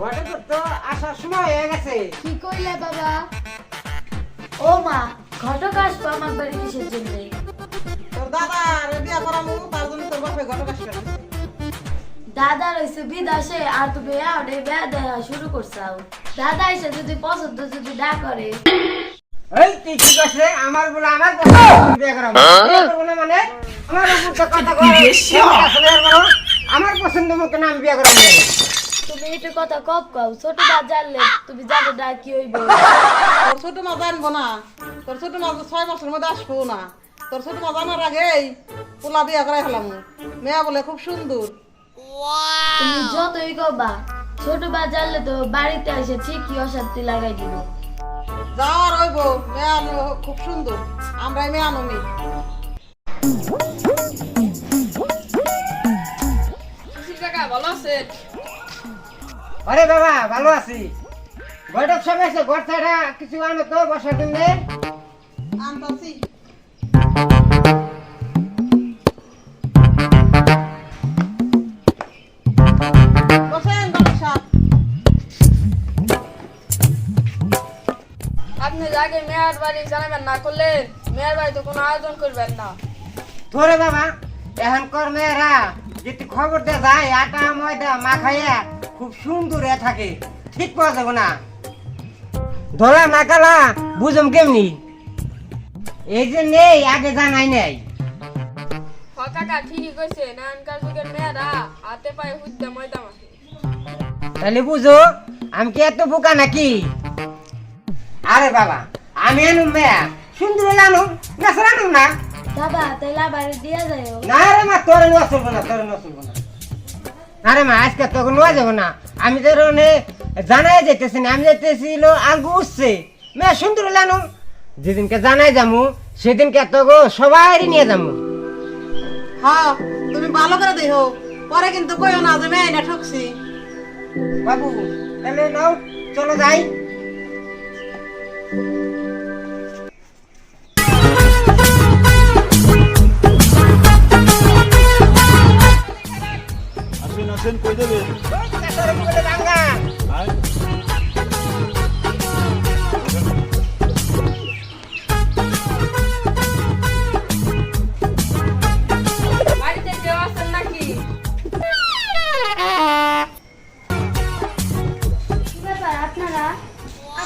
হয়ে গেছে। কি কইলে বাবা? ও মা ঘটক আসব আমার বাড়ি কিসের জন্য? তোর দাদা রে করামু তার জন্য তোর বাপে ঘটক আসবে। দাদা রইছে বিদেশে আর তো বেয়া ওরে বেয়া দেয়া শুরু করছাও দাদা এসে যদি পছন্দ যদি না করে। এই তুই কি করছে আমার বলে আমার বিয়ে করাবো বিয়ে করব না মানে? আমার কথা আমার পছন্দ মতো না আমি বিয়ে করাবো না। তুমি একটু কথা কপ কও ছোট বাদ জানলে তুমি জানো না কি হইব। তোর ছোট মা জানব না। তোর ছোট মা তো ছয় মাসের মধ্যে আসব না। তোর ছোট মা জানার আগেই পোলা বিয়া করাই ফেলাম মেয়া বলে খুব সুন্দর। তুমি যতই কবা ছোট বাদ জানলে তো বাড়িতে এসে ঠিকই অশান্তি লাগাই দিব। যাওয়ার হইব মেয়া খুব সুন্দর। আমরাই মেয়া আনমি আরে বাবা ভালো আছি। ঘটক সব এসে ঘর ছাড়া কিছু আনো তো বসার জন্য। আনতাছি আপনি আগে মেয়ের বাড়ি জানাবেন না করলে মেয়ের বাড়িতে কোনো আয়োজন করবেন না। তোরে বাবা এখন কর মেয়েরা যদি খবর দে যায় আটা ময়দা মাখাইয়া খুব সুন্দর এ থাকে। ঠিক পাওয়া যাবে না। ধরা না কালা বুঝম কেমনি? এই যে নেই আগে জানাই নাই। কাকা ঠিকই কইছে নানকার যুগের মেয়েরা হাতে পায়ে হুদ্দে ময়দা মাখে। তাহলে বুঝো আমি কি এত বোকা নাকি? আরে বাবা আমি আনুম মেয়া সুন্দর আনুম না আনুম না। বাবা তাইলে বাড়ি দিয়া যাইও। না রে মা তোর নোয়া চলবো না তোর নোয়া চলবো না। আরে মা আজকে তোকে নোয়া যাব না। আমি তোর ওনে জানাই যেতেছি না আমি যেতেছিল আলগু উঠছে মেয়া সুন্দর আনুম যেদিনকে জানাই যামু সেদিনকে তোকে সবাই নিয়ে যামু। হ্যাঁ তুমি ভালো করে দেখো। পরে কিন্তু কইও না যে মেয়ে না ঠকছি। বাবু তাহলে নাও চলো যাই।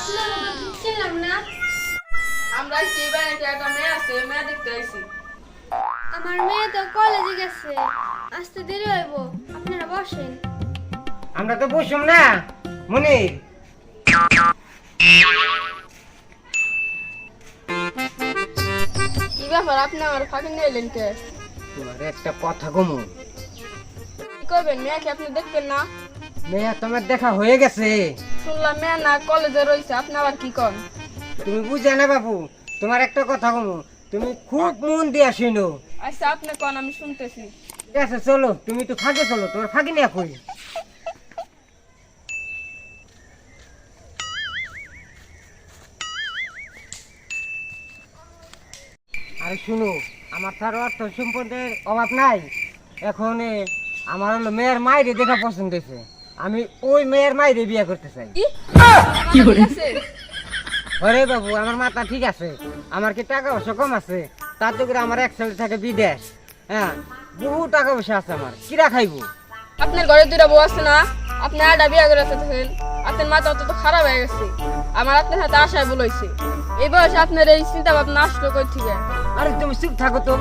তো ঢুকছিলাম না আমরা সেই বাড়িতে একটা মেয়ে আছে মেয়ে দেখতে আইছি। আমার মেয়ে তো কলেজে গেছে। আসতে দেরি হইব আপনারা বসেন। আমরা তো বসুম না মনির কি ব্যাপার আপনি আমার ফাঁকি নিয়ে এলেন কে? তোমার একটা কথা কমু। কি করবেন মেয়েকে আপনি দেখবেন না? মেয়া তোমার দেখা হয়ে গেছে। শুনলাম মেয়ে না কলেজে রয়েছে আপনি আবার কি কন? তুমি বুঝে না বাবু তোমার একটা কথা কমু। তুমি খুব মন দিয়ে শুনো। আচ্ছা আপনি কন আমি শুনতেছি। ঠিক আছে চলো তুমি তো ফাঁকে চলো তোমার ফাঁকে নিয়ে কই? আরে শুনো আমার তার অর্থ সম্পদের অভাব নাই। এখন আমার হলো মেয়ের মায়ের দেখা পছন্দ হয়েছে। আমি ওই মেয়ের মায়ের বিয়ে করতে চাই। কি? আরে বাবু আমার মাথা ঠিক আছে। আমার কি টাকা পয়সা কম আছে? তাতে করে আমার এক ছেলে থাকে বিদেশ। হ্যাঁ বহু টাকা পয়সা আছে আমার। কিরা খাইবো? আপনার ঘরে দুইটা বউ আছে না? আপনি আডা বিয়ে করে থাকেন আপনার মাথা অত তো খারাপ হয়ে গেছে। আমার আপনার সাথে আশায় বলেছে। এই বয়সে আপনার এই চিন্তা ভাবনা আসলো কই থেকে? আরে তুমি চুপ থাকো তো।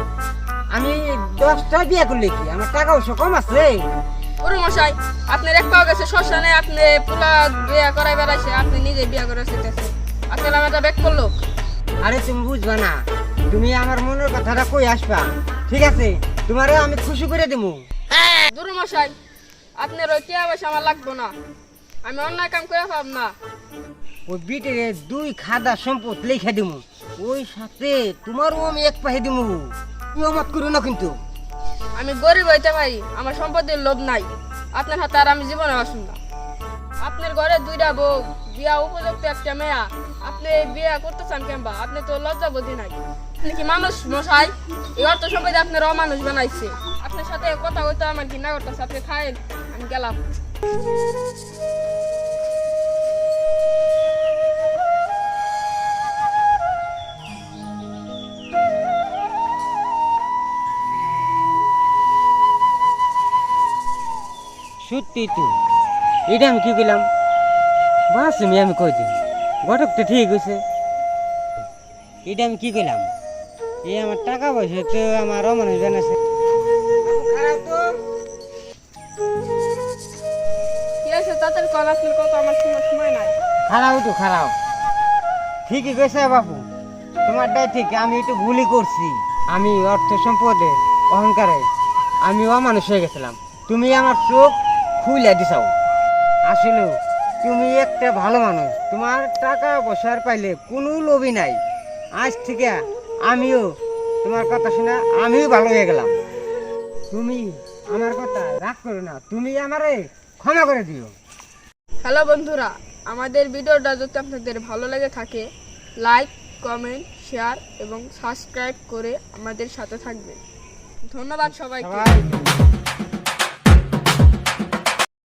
আমি দশটা বিয়ে করলে কি? আমার টাকা পয়সা কম আছে? ওরে মশাই আপনার এক পাও গেছে শ্মশানে আপনি পুলা বিয়ে করাই বেড়াইছে আপনি নিজে বিয়ে করে শিখতেছে আপনার আমার ব্যাক করল? আরে তুমি বুঝবা না। তুমি আমার মনের কথাটা কই আসবা? ঠিক আছে? তোমারে আমি খুশি করে দেবো দূর মশাই আপনার ওই টিয়া পয়সা আমার লাগবো না। আমি অন্য কাম করে পাব না। ওই বিটের দুই খাদা সম্পদ লিখে দিমু। ওই সাথে তোমারও আমি এক পাহে দিমু। তুই মত করো না কিন্তু। আমি গরিব হইতে পারি আমার সম্পদের লোভ নাই। আপনার হাতে আর আমি জীবনে আসুন না। আপনার ঘরে দুইটা বউ, বিয়া উপযুক্ত একটা মেয়া। আপনি বিয়া করতেছেন কেমবা আপনি তো লজ্জা বোধি নাই। আপনি কি মানুষ, মশাই? এবার তো সবাই আপনার অমানুষ বানাইছে। আপনার সাথে কথা কইতে আমার ঘৃণা করতেছে। আপনি খাইন আমি গেলাম। সত্যি তো। এটা আমি কি করলাম বাস তুমি আমি কই দিই ঘটক তো ঠিক হয়েছে এটা আমি কি করলাম এই আমার টাকা পয়সা তো আমার অমানুষ জানাছে খারাপ তো। খারাপ ঠিকই বাপু তোমারটাই ঠিক আমি একটু ভুলই করছি। আমি অর্থ সম্পদের অহংকারে আমি অমানুষ হয়ে গেছিলাম। তুমি আমার চোখ খুলে দিছাও। আসলে। তুমি একটা ভালো মানুষ। তোমার টাকা পয়সার পাইলে কোনো লোভই নাই। আজ থেকে আমিও তোমার কথা শুনে আমিও ভালো হয়ে গেলাম। তুমি আমার কথা রাগ করো না। তুমি আমারে ক্ষমা করে দিও। হ্যালো বন্ধুরা আমাদের ভিডিওটা যদি আপনাদের ভালো লেগে থাকে লাইক কমেন্ট শেয়ার এবং সাবস্ক্রাইব করে আমাদের সাথে থাকবেন। ধন্যবাদ সবাইকে। সবাই।